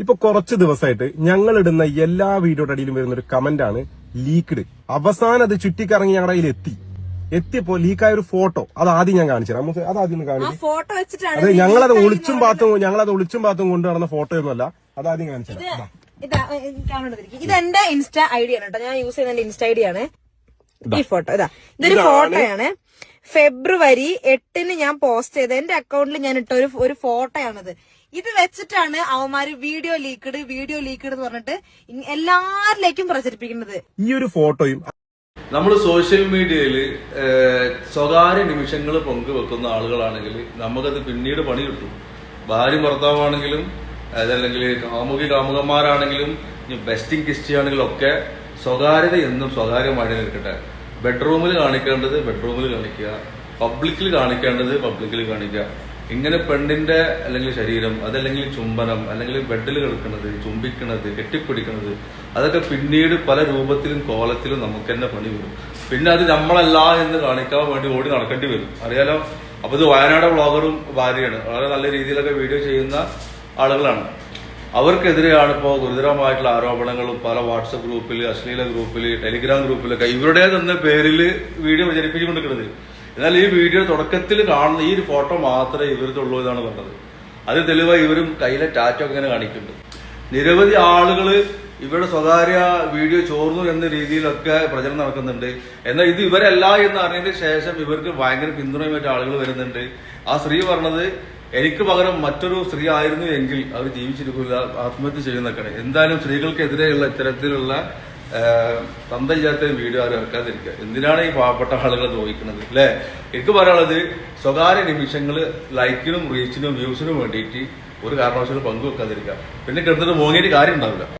ഇപ്പൊ കുറച്ച് ദിവസമായിട്ട് ഞങ്ങൾ ഇടുന്ന എല്ലാ വീഡിയോയുടെ അടിയിലും വരുന്ന ഒരു കമന്റ് ആണ് ലീക്ക്ഡ്. അവസാനം അത് ചുറ്റിക്കറങ്ങി ഞങ്ങളുടെ കയ്യിൽ എത്തി. എത്തിയപ്പോ ലീക്കായ ഒരു ഫോട്ടോ. അത് ആദ്യം ഞാൻ കാണിച്ചു തരാം. അത് ആദ്യം കാണിച്ചു ഫോട്ടോ വെച്ചിട്ടാണ് അതെ ഞങ്ങളത് ഒളിച്ചും പാത്തും ഞങ്ങളത് ഒളിച്ചും പാത്തും കൊണ്ടു നടന്ന ഫോട്ടോ ഒന്നുമല്ല അത് ആദ്യം കാണിച്ചു ഇത് തരാം ഇതാ എന്റെ ഇൻസ്റ്റാ ഐ ഡി ആണ് കേട്ടോ. ഞാൻ യൂസ് ചെയ്യുന്ന ഇൻസ്റ്റ ഇൻസ്റ്റാ ഐ ഡി ആണ്. ഈ ഫോട്ടോ ഇതാ. ഇതൊരു ഫോട്ടോയാണ്. ഫെബ്രുവരി എട്ടിന് ഞാൻ പോസ്റ്റ് ചെയ്ത എന്റെ അക്കൗണ്ടിൽ ഞാൻ ഇട്ട ഒരു ഒരു ഫോട്ടോയാണിത്. ഇത് വെച്ചിട്ടാണ് അവന്മാര് വീഡിയോ ലീക്ക്ഡ് വീഡിയോ ലീക്ക്ഡ് എന്ന് പറഞ്ഞിട്ട് എല്ലാരിലേക്കും പ്രചരിപ്പിക്കുന്നത്. ഈ ഒരു ഫോട്ടോയും നമ്മൾ സോഷ്യൽ മീഡിയയിൽ സ്വകാര്യ നിമിഷങ്ങൾ പങ്കുവെക്കുന്ന ആളുകളാണെങ്കിൽ നമുക്കത് പിന്നീട് പണി കിട്ടും. ഭാര്യ ഭർത്താവാണെങ്കിലും അതല്ലെങ്കിൽ കാമുകി കാമുകന്മാരാണെങ്കിലും കിസ്റ്റി ആണെങ്കിലും ഒക്കെ സ്വകാര്യത എന്നും സ്വകാര്യമായിട്ട് നിൽക്കട്ടെ. ബെഡ്റൂമിൽ കാണിക്കേണ്ടത് ബെഡ്റൂമിൽ കാണിക്കുക. പബ്ലിക്കിൽ കാണിക്കേണ്ടത് പബ്ലിക്കിൽ കാണിക്കുക. ഇങ്ങനെ പെണ്ണിന്റെ അല്ലെങ്കിൽ ശരീരം അതല്ലെങ്കിൽ ചുംബനം അല്ലെങ്കിൽ ബെഡിൽ കിടക്കുന്നത് ചുംബിക്കുന്നത് കെട്ടിപ്പിടിക്കുന്നത് അതൊക്കെ പിന്നീട് പല രൂപത്തിലും കോലത്തിലും നമുക്ക് തന്നെ പണി വരും. പിന്നെ അത് നമ്മളല്ല എന്ന് കാണിക്കാൻ വേണ്ടി ഓടി നടക്കേണ്ടി വരും. അറിയാലോ? അപ്പൊ ഇത് വയനാട് വ്ളോഗറും ഭാര്യയാണ്. വളരെ നല്ല രീതിയിലൊക്കെ വീഡിയോ ചെയ്യുന്ന ആളുകളാണ്. അവർക്കെതിരെയാണ് ഇപ്പോൾ ഗുരുതരമായിട്ടുള്ള ആരോപണങ്ങളും പല വാട്സപ്പ് ഗ്രൂപ്പിൽ അശ്ലീല ഗ്രൂപ്പിൽ ടെലിഗ്രാം ഗ്രൂപ്പിലൊക്കെ ഇവരുടെ തന്നെ പേരിൽ വീഡിയോ പ്രചരിപ്പിച്ചുകൊണ്ടിരിക്കുന്നത് എന്നാൽ ഈ വീഡിയോ തുടക്കത്തിൽ കാണുന്ന ഈ ഒരു ഫോട്ടോ മാത്രമേ ഇവർക്കുള്ളൂ എന്നാണ് പറഞ്ഞത്. അത് തെളിവായി ഇവരും കയ്യിലെ ടാറ്റോ ഇങ്ങനെ കാണിക്കുന്നുണ്ട്. നിരവധി ആളുകൾ ഇവരുടെ സ്വകാര്യ വീഡിയോ ചോർന്നു എന്ന രീതിയിലൊക്കെ പ്രചരണം നടക്കുന്നുണ്ട്. എന്നാൽ ഇത് ഇവരല്ല എന്ന് അറിഞ്ഞതിന് ശേഷം ഇവർക്ക് ഭയങ്കര പിന്തുണയുമായിട്ട് ആളുകൾ വരുന്നുണ്ട്. ആ സ്ത്രീ പറഞ്ഞത് എനിക്ക് പകരം മറ്റൊരു സ്ത്രീ ആയിരുന്നു എങ്കിൽ അവർ ജീവിച്ചിരിക്കില്ല ആത്മഹത്യ ചെയ്യുന്നൊക്കെയാണ് എന്തായാലും സ്ത്രീകൾക്കെതിരെയുള്ള ഇത്തരത്തിലുള്ള തന്തയില്ലാത്ത വീഡിയോ ആരും ഇറക്കാതിരിക്കുക. എന്തിനാണ് ഈ പാവപ്പെട്ട ആളുകൾ ദ്രോഹിക്കുന്നത് അല്ലെ? എനിക്ക് പറയാനുള്ളത് സ്വകാര്യ നിമിഷങ്ങൾ ലൈക്കിനും റീച്ചിനും വ്യൂസിനും വേണ്ടിയിട്ട് ഒരു കാരണവശാലും പങ്കുവെക്കാതിരിക്കുക. പിന്നെ കിടന്നിട്ട് മോങ്ങിയിട്ട് കാര്യം ഉണ്ടാവില്ല